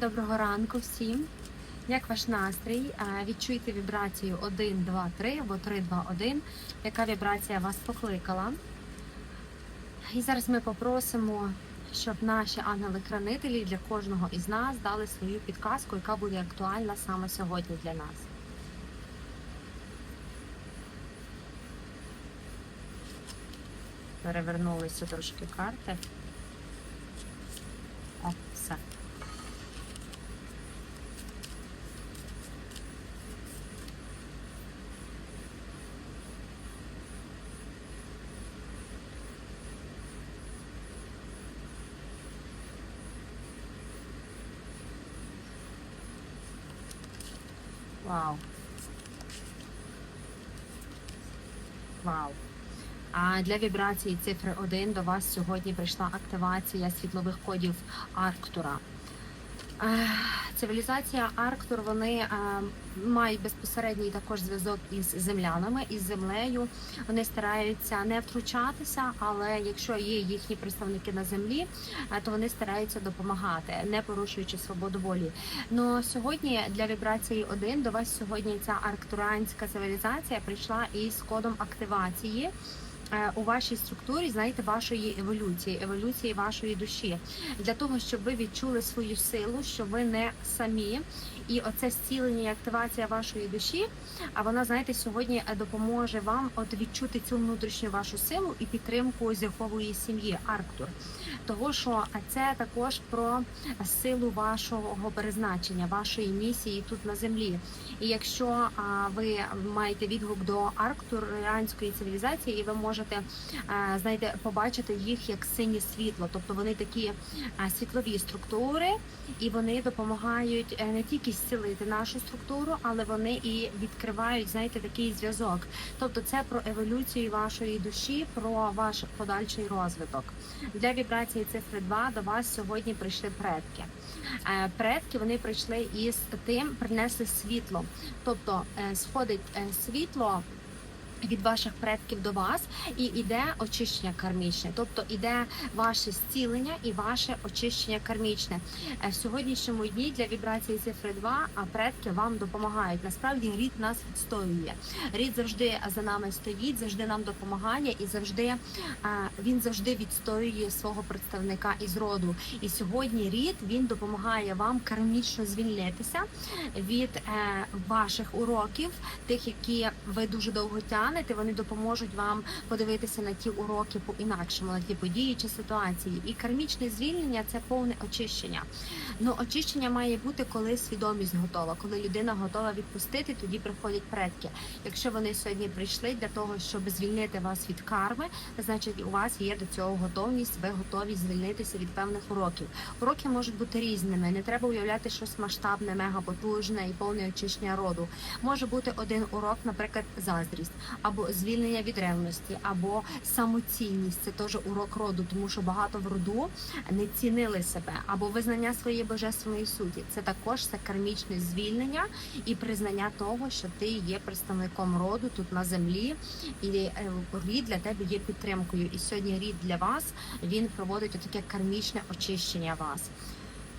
Доброго ранку всім. Як ваш настрій? Е, Відчуйте вібрацію 1, 2, 3 або 3, 2, 1. Яка вібрація вас покликала? І зараз ми попросимо, щоб наші ангели-хранителі для кожного із нас дали свою підказку, яка буде актуальна саме сьогодні для нас. Перевернулися трошки карти. Вау. Вау. А для вібрації цифри 1 до вас сьогодні прийшла активація світлових кодів Арктура. Е, Цивілізація Арктур вони е, мають безпосередній також зв'язок із землянами, із землею. Вони стараються не втручатися, але якщо є їхні представники на землі, е, то вони стараються допомагати, не порушуючи свободу волі. Ну сьогодні для вібрації 1 до вас сьогодні ця арктуранська цивілізація прийшла із кодом активації. Е, У вашій структурі, знаєте, вашої еволюції, еволюції вашої душі, для того, щоб ви відчули свою силу, що ви не самі, і оце зцілення і активація вашої душі. А вона, знаєте, сьогодні е, допоможе вам от відчути цю внутрішню вашу силу і підтримку зіркової сім'ї Арктур. Того, що це також про силу вашого призначення, вашої місії тут на землі. І якщо ви маєте відгук до арктурианської цивілізації, і ви можете а, знаєте, побачити їх як синє світло, тобто вони такі світлові структури, і вони допомагають е, не тільки зцілити нашу структуру, але вони і відкривають, знаєте, такий зв'язок. Тобто, це про еволюцію вашої душі, про ваш подальший розвиток. Для вібрації цифри 2 до вас сьогодні прийшли предки. Е, Предки вони прийшли із тим, принесли світло. Тобто е, сходить е, світло. Від ваших предків до вас і іде очищення кармічне, тобто іде ваше зцілення і ваше очищення кармічне. Е, В сьогоднішньому дні для вібрації цифри 2 а предки вам допомагають. Насправді рід нас відстоює. Рід завжди за нами стоїть, завжди нам допомагає і завжди е, він завжди відстоює свого представника із роду. І сьогодні рід він допомагає вам кармічно звільнитися від е, ваших уроків, тих, які ви дуже довго тягнете, вони допоможуть вам подивитися на ті уроки по інакшому, на ті події чи ситуації. І кармічне звільнення це повне очищення. Ну очищення має бути, коли свідомість готова, коли людина готова відпустити, тоді приходять предки. Якщо вони сьогодні прийшли для того, щоб звільнити вас від карми, значить у вас є до цього готовність. Ви готові звільнитися від певних уроків. Уроки можуть бути різними. Не треба уявляти щось масштабне, мегапотужне і повне очищення роду. Може бути один урок, наприклад, заздрість, або звільнення від ревності, або самоцінність. Це теж урок роду, тому що багато в роду не цінили себе, або визнання своєї божественної суті. Це також це кармічне звільнення і признання того, що ти є представником роду тут на землі, і е, рід для тебе є підтримкою. І сьогодні рід для вас він проводить таке кармічне очищення вас.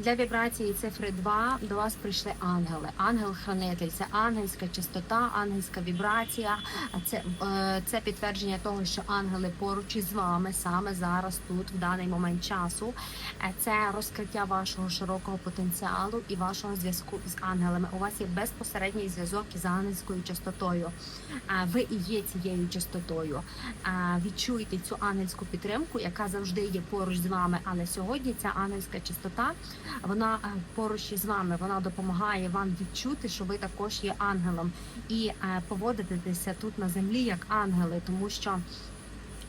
Для вібрації цифри 2 до вас прийшли ангели. Ангел-хранитель це ангельська частота, ангельська вібрація. Це, е, це підтвердження того, що ангели поруч із вами саме зараз, тут, в даний момент часу. Е, Це розкриття вашого широкого потенціалу і вашого зв'язку з ангелами. У вас є безпосередній зв'язок із ангельською частотою. Е, Ви і є цією частотою. Е, Відчуйте цю ангельську підтримку, яка завжди є поруч з вами. Але сьогодні ця ангельська частота вона е, поруч із вами. Вона допомагає вам відчути, що ви також є ангелом, і е, поводитися тут на землі як ангели, тому що.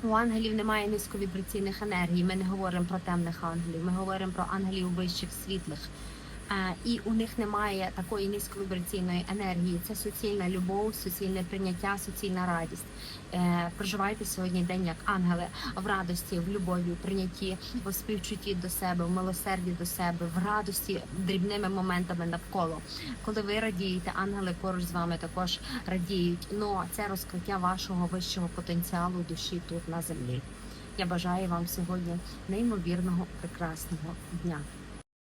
У ангелів немає низьковібраційних енергій. Ми не говоримо про темних ангелів. Ми говоримо про ангелів вищих світлих. І у них немає такої низьковібраційної енергії. Це суцільна любов, суцільне прийняття, суцільна радість. Е, Проживайте сьогодні день як ангели в радості, в любові, в прийнятті, в співчутті до себе, в милосерді до себе, в радості дрібними моментами навколо. Коли ви радієте, ангели поруч з вами також радіють. Ну це розкриття вашого вищого потенціалу душі тут на землі. Я бажаю вам сьогодні неймовірного прекрасного дня.